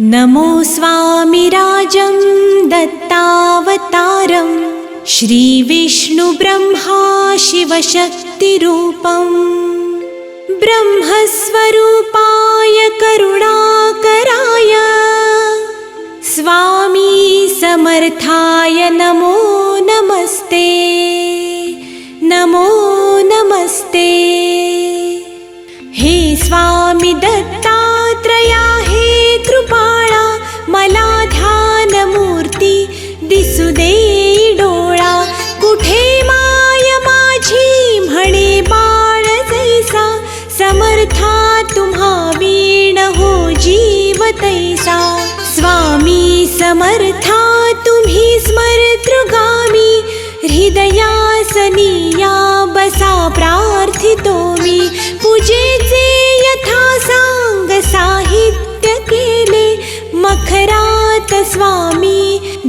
नमो स्वामिराजं दत्तावतारं श्रीविष्णुब्रह्मा शिवशक्तिरूपम् ब्रह्मस्वरूपाय करुणाकराय स्वामी समर्थाय नमो नमस्ते नमो नमस्ते। हे स्वामी दत्तात्रया स्वामी समर्था तुम्ही स्मरतृगामी हृदयासनिया बसा प्रार्थितो मी पूजेचे यथा सांग साहित्य मखरात स्वामी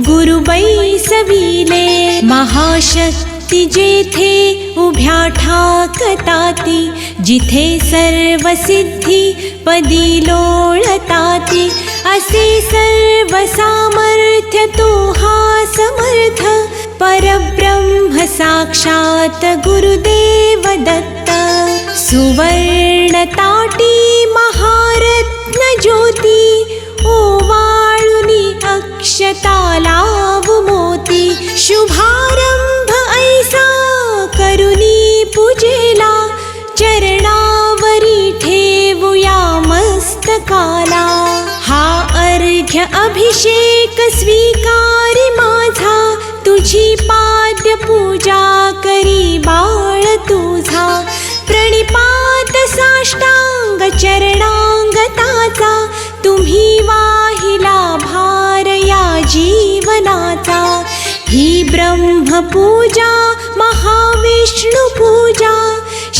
गुरु बैसविले महाशक्ती जेथे उभ्या ठाकताती जिथे सर्व सिद्धी पदी लोळताती असे सर्व सामर्थ्य तो हा समर्थ परब्रह्म साक्षात गुरुदेव दत्त. सुवर्ण ताटी अभिषेक स्वीकारी माझा. तुझी पाद्य पूजा करी बाळ तुझा. प्रणिपात साष्टांग चरणांगताचा. तुम्ही वाहिला भार या जीवनाचा. ही ब्रह्मपूजा महाविष्णू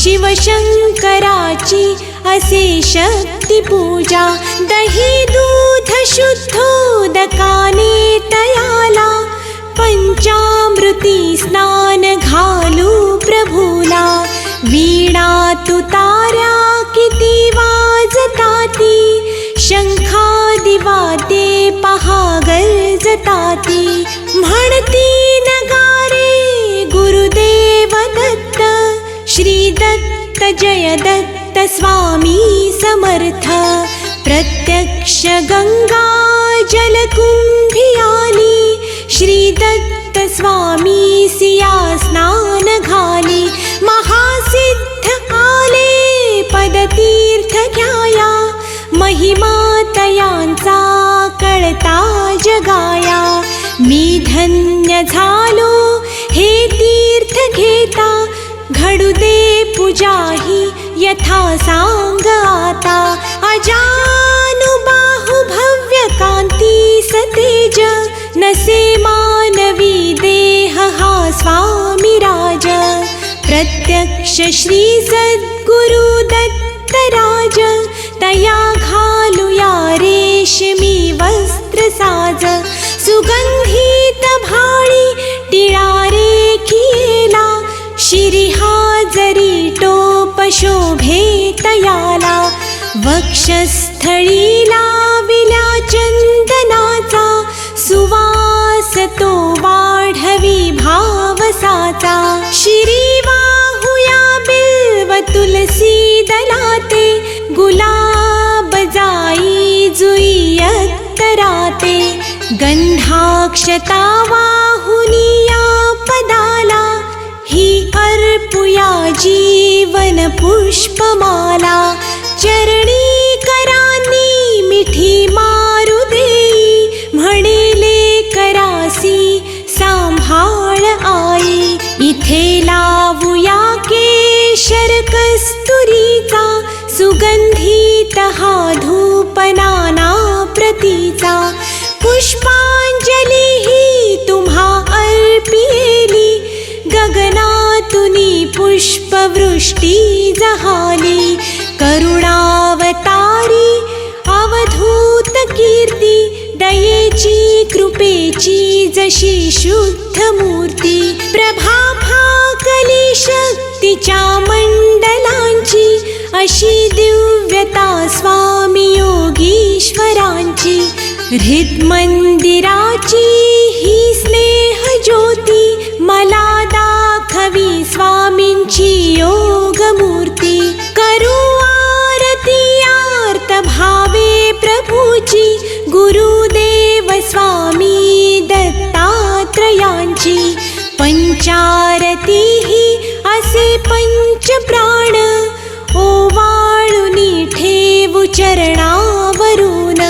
शिवशङ्कराची शिवशंकराची असे शक्ती पूजा दही दूध शुद्धोदकाने तयाला पञ्चामृती स्नान घालू प्रभूला. वीणा तुतार्या किती वाजताती शङ्खादिवाते पहा गरजताती म्हणती नगारे गुरुदेव दत्त श्री जय दत्त स्वामी समर्थ। प्रत्यक्ष गंगा जलकुंभी आली श्री दत्त स्वामी सिया स्नान घाली महासिद्ध आले पदतीर्थ घ्याया महिमा तयांचा कळता जगाया। मी धन्य झालो हे तीर्थ घेता घडू दे पूजा हि यथा साङ्गाता। अजानुबाहु भव्यकान्ति सते ज न से मानवी देहः स्वामि राज प्रत्यक्ष श्री सद्गुरु सद्गुरुदत्तराज तया खालु येशमी वस्त्रसाज। सुगन्ध शोभेतयाला वक्षस्थळीला तयाला वक्षस्थळी लाविल्या चंदनाचा सुवास तो वाढवी भावसाचा. शिरी वाहुया बिल्व तुलसी दलाते गुलाब जाई जुई अत्तराते. गंधाक्षता वाहुनिया पदाला ही अर्पुया जीवन पुष्पमाला चरणी करानी मिठी मारू देई म्हणेले करासी सांभाळ आई इथे लावूया केशर कस्तुरीचा सुगंधित हा धूपनाना प्रतीचा. पुष्पा पुष्पवृष्टी जहाली करुणावतारी अवधूत कीर्ती दयेची कृपेची जशी शुद्ध मूर्ती प्रभाभाकली शक्तीच्या मंडलांची अशी दिव्यता स्वामी योगीश्वरांची हृदमंदिराची गुरुदेव स्वामी दत्तात्रयांची पंचारती ही असे पंच प्राण ओवाळुनी ठेवू चरणावरून.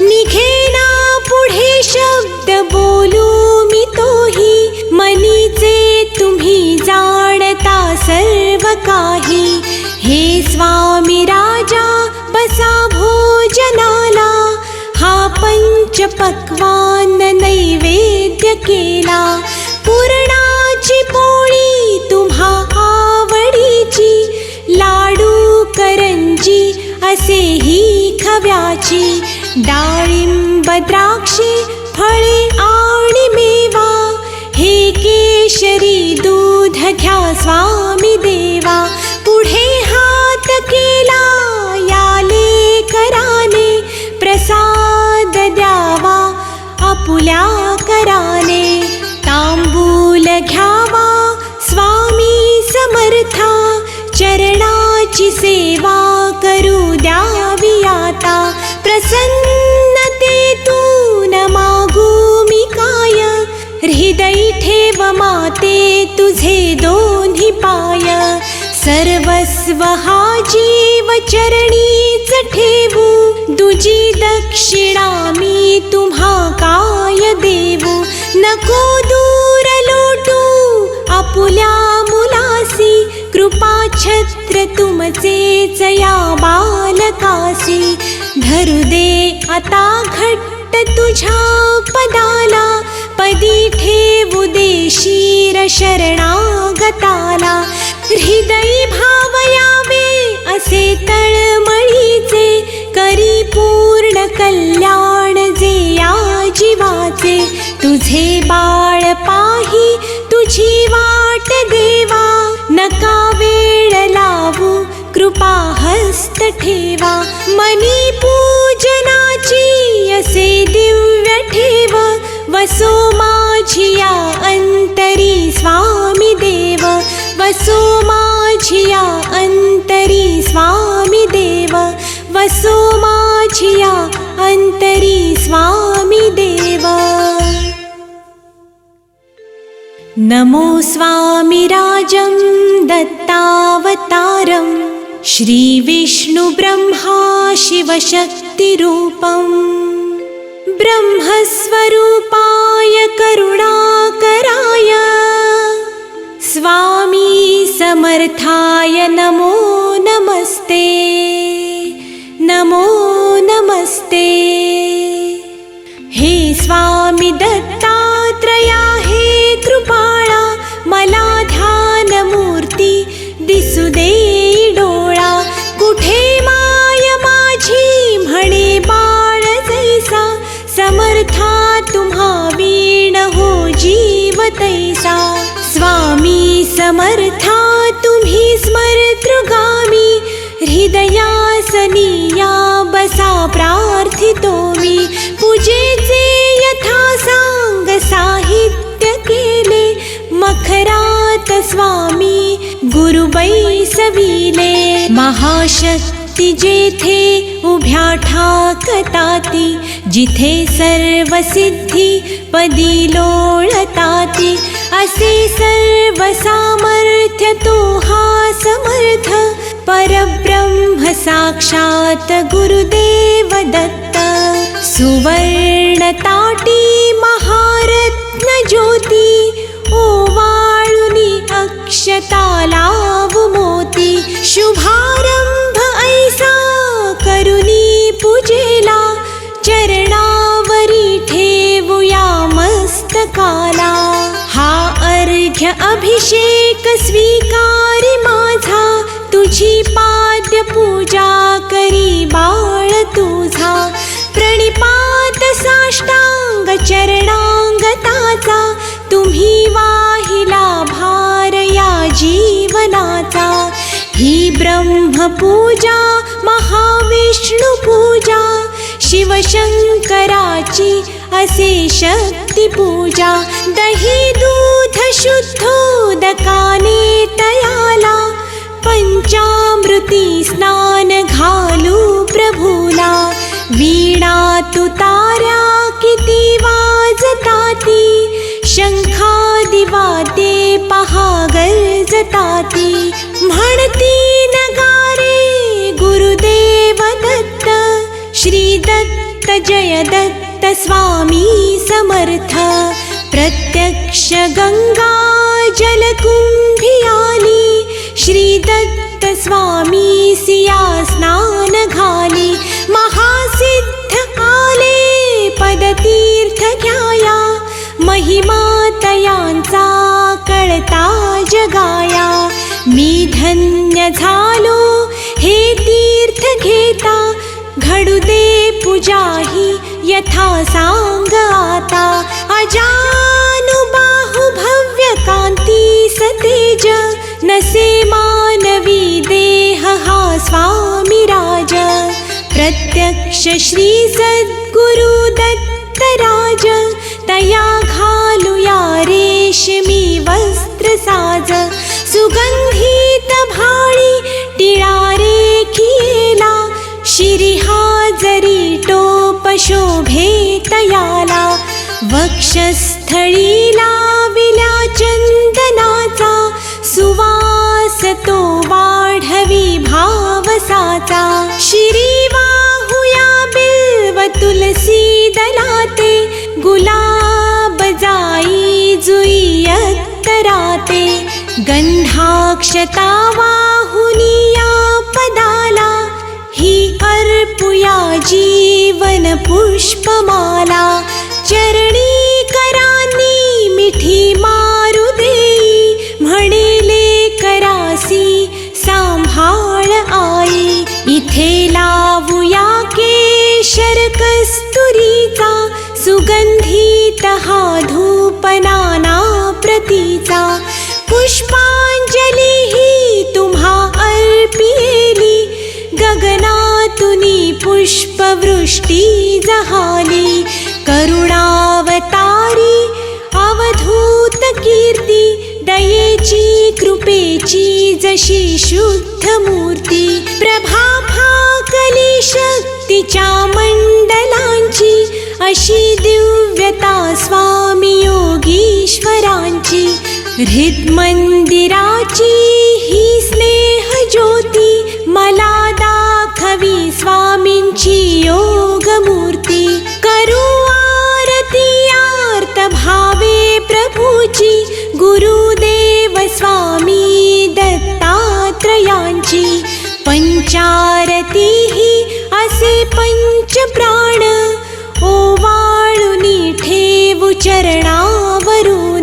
निघेना पुढे शब्द बोलू मी तोही. मनीचे तुम्ही जाणता सर्व काही. हे पंच पक्वान नैवेद्य केला. पुरणाची पोळी तुम्हा आवडीची. लाडू करंजी असेही खव्याची. डाळिंब द्राक्षे फळे आणि मेवा. हे केशरी दूध घ्या स्वामी देवा. पुढे आपुल्या कराने तांबूल घ्यावा स्वामी समर्था चरणाची सेवा करू द्यावी आता. प्रसन्नतेतून मागू मी काय? हृदय ठेव माते तुझे दोन्ही पाय. सर्वस्व हा जीव चरणीच ठेवू. दुजी दक्षिणा मी तुम्हा का काय देऊ नको दूर लोटू. आपुल्या मुलासी कृपा छत्र तुमचे या बालकासी धरू दे आता घट्ट तुझ्या पदाला. पदी ठेवू दे शिर शरणागताला. हृदय भावयावे असे तळमळीचे करी पूर्ण कल्याण जे या जीवाचे तुझे बाळ पाही तुझी वाट देवा. नका वेळ लावू कृपा हस्त ठेवा. मनी पूजनाची असे दिव्य ठेव. वसो माझिया अंतरी स्वामी देव. वसो माझिया अंतरी स्वामी देव. वसो माझिया स्वामी देव। नमो स्वामिराजं दत्तावतारं श्रीविष्णुब्रह्मा शिवशक्तिरूपम् ब्रह्मस्वरूपाय करुणाकराय स्वामी समर्थाय नमो नमस्ते नमो नमस्ते। हे स्वामी दत्तात्रया हे कृपाळा मला ध्यान मूर्ती दिसू दे डोळा। कुठे माय माझी म्हणे बाळ जैसा समर्था तुम्हा वीण हो जीव तैसा। स्वामी समर्था तुम्ही स्मरतृगामी हृदयासनिया बसा प्रार्थितो मी. पूजेचे यथा सांग साहित्य केले. मखरात स्वामी गुरुबै सविले. महाशक्ती जेथे उभ्या ठाकताती जिथे सर्व सिद्धी पदी लोळताती. असे सर्व सामर्थ्य तो हा समर्थ. परब्रह्मसाक्षात् गुरुदेव दत्त सुवर्णताटी महारत्नज्योति ओवाळुनि ओ शुभारम्भ ऐसा करुणी पूजेला। चरणावरी ठेवुया मस्तकाला। हा अर्घ्य अभिषेक स्वीकारिमा। तुझी पाद्य पूजा करी बाळ तुझा. प्रणिपात साष्टांग चरणांगताचा. तुम्ही वाहिला भार या जीवनाचा. ही ब्रह्मपूजा महाविष्णू पूजा शिवशंकराची असे शक्ती पूजा. दही दूध शुद्धोदकाने तयाला. पञ्चामृतिस्नानखालु प्रभुला। वीणा तु तारा जताति शङ्खादिवा शङ्खादिवाते पहागर् जताति। नगारे गुरुदेव दत्त। श्रीदत्त जय दत्तस्वामी समर्थ। प्रत्यक्ष गङ्गा जलकुम्भियाली। श्री दत्त स्वामी सिया स्नान घाली महासिद्ध आले पदतीर्थ घ्याया महिमा तयांचा कळता जगाया. मी धन्य झालो हे तीर्थ घेता घडू दे पूजा ही यथा सांग आता. अजा भव्यकान्ति सतेज न से मानवी देहः स्वामि राज। प्रत्यक्ष दत्तराज तया खालु रेशमी वस्त्रसाज सुगन्धित सुगन्धीतभाणि टिळारे खिला शिरिहाजरी टोपशोभे तयाला। वक्षस्थळीला तो वाढवी भावसाचा श्री वाहुया बिल्व तुलसी दलाते गुलाब जाई जुई अत्तराते गंधाक्षता वाहुनिया पदाला ही अर्पुया जीवन पुष्पमाला चरणी करानी मिठी मा इथे लावूया केशर कस्तुरीचा सुगंधित हा धूपनाना प्रतीचा. पुष्पांजली ही तुम्हा अर्पिली गगनातुनी पुष्पवृष्टी जहाली. करुणावतारी अवधूत कीर्ती दयेची कृपेची जशी शुद्ध मूर्ती. प्रभा तिच्या मण्डलाञ्ची अशी दिव्यता स्वामी योगीश्वरांची. हृद्मन्दिराची ही स्नेहज्योति मला स्वामि योगमूर्ति. करुति भवे प्रभुजी गुरु चरणावरून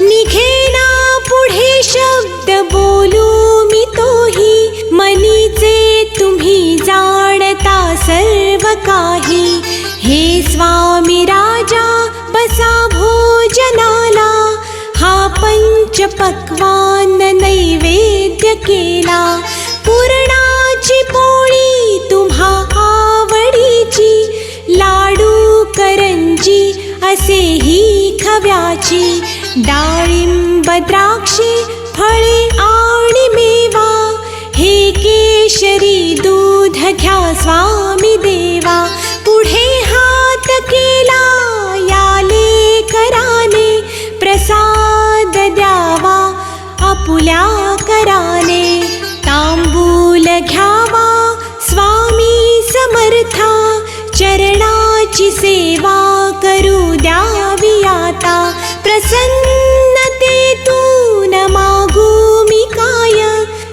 निघेना पुढे शब्द बोलू मी तोही. मनीचे तुम्ही जाणता सर्व काही. हे स्वामी राजा बसा भोजनाला. हा पंच पक्वान नैवेद्य केला. पूर्णाची पोळी करंजी असेही खव्याची डाळिंब द्राक्षे फळे आणि मेवा हे केशरी दूध घ्या स्वामी देवा पुढे हात केला याले कराने प्रसाद द्यावा कराने तांबूल घ्यावा स्वामी समर्था चरणाची सेवा करू द्यावी आता. प्रसन्नतेतून मागू मी काय?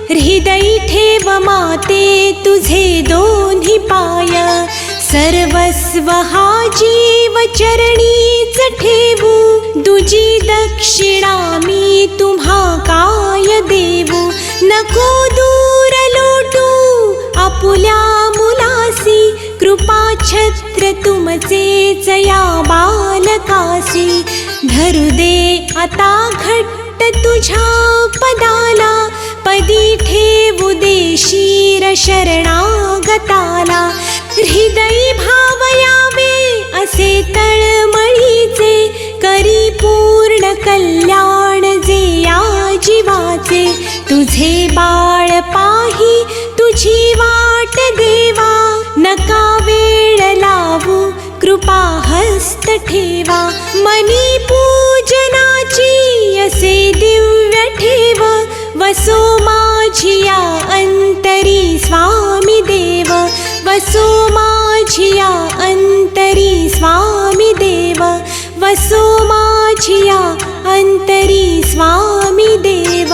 हृदय ठेव माते तुझे दोन्ही पाय. सर्वस्व हा जीव चरणीच ठेवू. तुझी दक्षिणा मी तुम्हा काय देवू नको दूर लोटू आपुल्या मुलासी कृपा छत तुमचेच या बालकासी धरू दे आता घट्ट तुझ्या पदाला. पदी ठेवू दे शिर शरणागताला. हृदयी भावया असे तळमळीचे. करी पूर्ण कल्याण जे या जीवाचे. तुझे बाळ पाही तुझी वाट देवा. नका वेळ लावू कृपा हस्त ठेवा. मनी पूजनाची असे दिव्य ठेव. वसो माझिया अंतरी स्वामी देव. वसो माझिया अंतरी स्वामी देव. वसो माझिया अंतरी स्वामी देव.